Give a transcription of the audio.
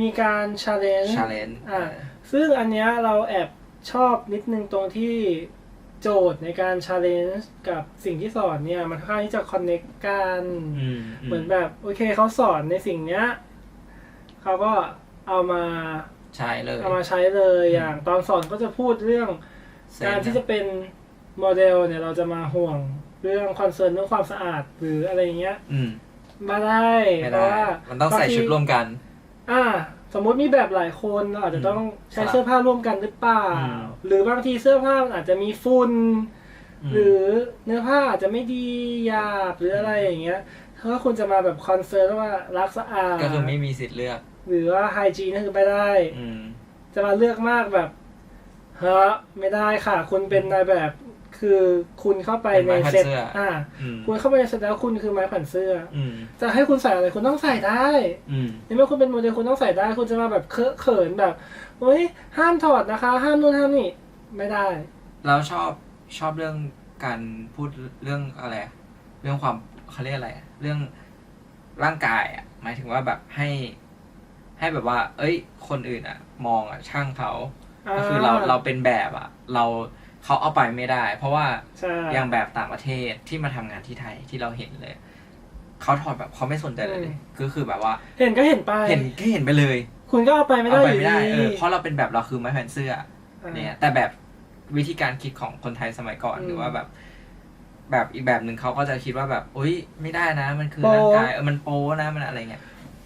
มีการชาเลนจ์ชาเลนจ์อ่าซึ่งอันเนี้ยเราแอบชอบนิดนึงตรงที่โจทย์ในการชาเลนจ์กับสิ่งที่สอนเนี่ย มันค่อนข้างที่จะคอนเน c กกันอืมเหมือนแบบ โอเคเขาสอนในสิ่งเนี้ยเขาก็เอามาใช่เลย เอามาใช้เลยอย่างตอนสอนก็จะพูดเรื่องเซ็นการที่จะเป็นโมเดลเนี่ยเราจะมาห่วงเรื่องคอนเซิร์นเรื่องความสะอาดหรืออะไรอย่างเงี้ยอืมมาได้ไม่เพได้ราะว่ามันต้องใส่บาทีชุดร่วมกัน อ่า สมมุติมีแบบหลายคนเราอาจจะต้องใช้สลับเสื้อผ้าร่วมกันหรือเปล่า อืม หรือบางทีเสื้อผ้ามันอาจจะมีฝุ่น ม หรือเนื้อผ้าอาจจะไม่ดีหยาบหรืออะไรอย่างเงี้ยถ้าคุณจะมาแบบคอนเซิร์นว่ารักสะอาดก็คือไม่มีสิทธิ์เลือก หรือว่าไฮจีนั่นคือไม่ได้ อืม จะมาเลือกมากแบบเฮ้อไม่ได้ค่ะ คุณเป็นนายแบบ คือคุณเข้าไปในเซ็ตอ่าอืมคุณเข้าไปในเซ็ตแล้วคุณคือไม้แผ่นเสื้ออืมจะให้คุณใส่อะไรคุณต้องใส่ได้อืมในเมื่อคุณเป็นโมเดลคุณต้องใส่ได้ คุณจะมาแบบเคอะเขินแบบเฮ้ยห้ามถอดนะคะ ห้ามนู่นห้ามนี่ไม่ได้ แล้วชอบชอบเรื่องการพูดเรื่องอะไร เรื่องความเขาเรียกอะไร เรื่องร่างกายอะหมายถึงว่าแบบให้ ให้แบบว่า เอ้ย คนอื่นอะ มองอะช่างเขาก็คือเราเราเป็นแบบอะ เรา เขาเอาไปไม่ได้ เพราะว่าใช่อย่างแบบต่างประเทศที่มาทำงานที่ไทยที่เราเห็นเลย เขาถอดแบบเขาไม่สนใจเลยเลยก็คือแบบว่า เห็นก็เห็นไป เห็นแค่เห็นไปเลยคุณก็เอาไปไม่ได้เอาอไปยู่ไม่ได้ดีเออเพราะเราเป็นแบบเราคือไม้แผ่นเสื้อ อ่า เนี่ยแต่แบบวิธีการคิดของคนไทยสมัยก่อนอืมหรือว่าแบบ แบบอีกแบบหนึ่งเขาก็จะคิดว่าแบบอุ้ยไม่ได้นะ มันคือโป๊ ร่างกายเออมันโป้นะมันอะไรเงี้ย